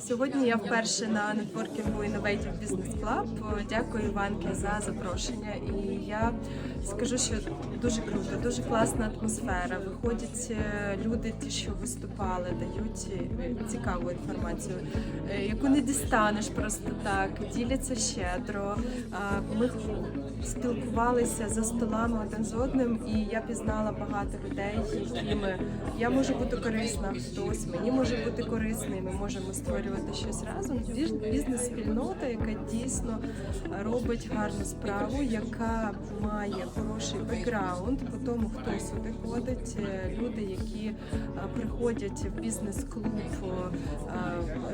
Сьогодні я вперше на нетворкінгу Innovative Business Club. Дякую Іванки за запрошення. І я скажу, що дуже круто, дуже класна атмосфера. Виходять е, люди, ті, що виступали, дають е, цікаву інформацію, е, яку не дістанеш просто так. Діляться щедро. Ми спілкувалися за столами один з одним, і я пізнала багато людей, якими я можу бути корисна, хтось мені може бути корисний. Ми можемо створювати щось разом. Бізнес-спільнота, яка дійсно робить гарну справу, яка має хороший бекграунд по тому, хто сюди ходить. Е, Люди, які е, приходять в бізнес-клуб, е,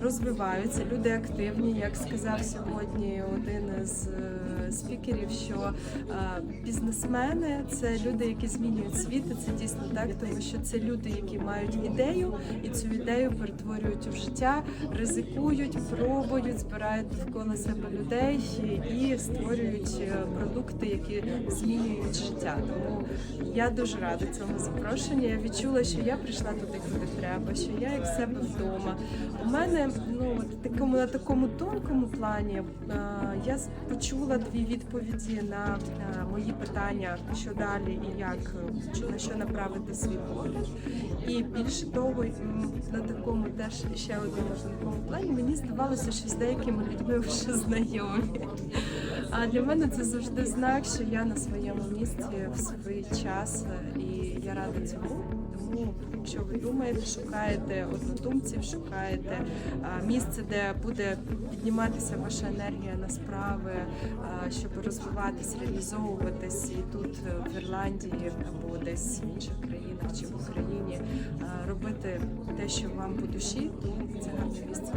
розвиваються, люди активні, як сказав сьогодні один з спікерів, що бізнесмени це люди, які змінюють світ. І це дійсно так, тому що це люди, які мають ідею, і цю ідею перетворюють в життя, ризикують, пробують, збирають довкола себе людей і створюють е, продукти, які змінюють життя. Тому я дуже рада цьому запрошенню. Я відчула, що я прийшла туди, куди треба, що я як себе вдома. У мене ну такому на такому тонкому плані е, я почула дві відповіді на е, мої питання, що далі і як на що направити свій погляд. І більше того, на такому теж ще одному плані мені здавалося, що з деякими людьми вже знайомі. А для мене це завжди знак, що я на своєму місці в свій час, е, і я рада цьому. Тому, якщо ви думаєте, шукаєте однодумців, шукаєте місце, де буде підніматися ваша енергія на справи, щоб розвиватись, реалізовуватись і тут е, в Ірландії або десь в інших країнах чи в Україні робити те, що вам по душі, то це гарне місце.